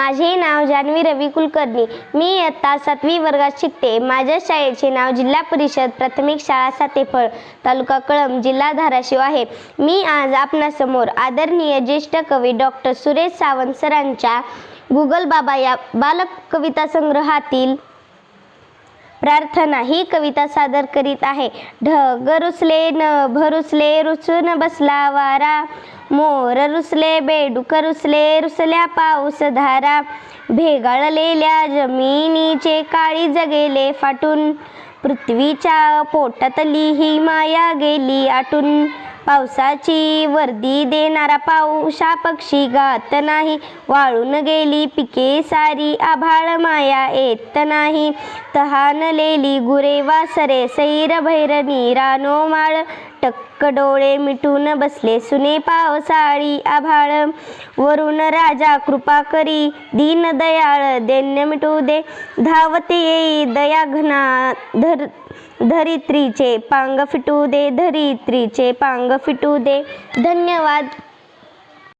माझे नाव जान्हवी रवी कुलकर्णी. मी इयत्ता सातवी वर्गात शिकते. माझ्या शाळेचे नाव जिल्हा परिषद प्राथमिक शाळा सातेफळ तालुका कळंब जिल्हा धाराशिव आहे. मी आज आपणासमोर आदरणीय ज्येष्ठ कवी डॉक्टर सुरेश सावंत सरांच्या गुगल बाबा या बालकविता संग्रहातील प्रार्थना ही कविता सादर करीत आहे. ढग रुसले न भरुसले रुसून बसला वारा. मोर रुसले बेडूक रुसले रुसल्या पाऊस धारा. भेगाळलेल्या जमिनीचे काळी जगेले फाटून. पृथ्वीच्या पोटातली ही माया गेली आटून. पावसाची वर्दी देणारा पाऊसा पक्षी गात नाही. वाळून गेली पिके सारी आभाळ माया येत नाही. तहानलेली गुरे वासरे सैर भैरणी रानो माळ. टक्क डोळे मिटून बसले सुने पावसाळी आभाळ. वरून राजा कृपा करी दीन दयाळ दैन्य मिटू दे. धावते येई दया घना धर धरित्रीचे पांग फिटू दे. धरित्रीचे पांग फिटू दे. धन्यवाद.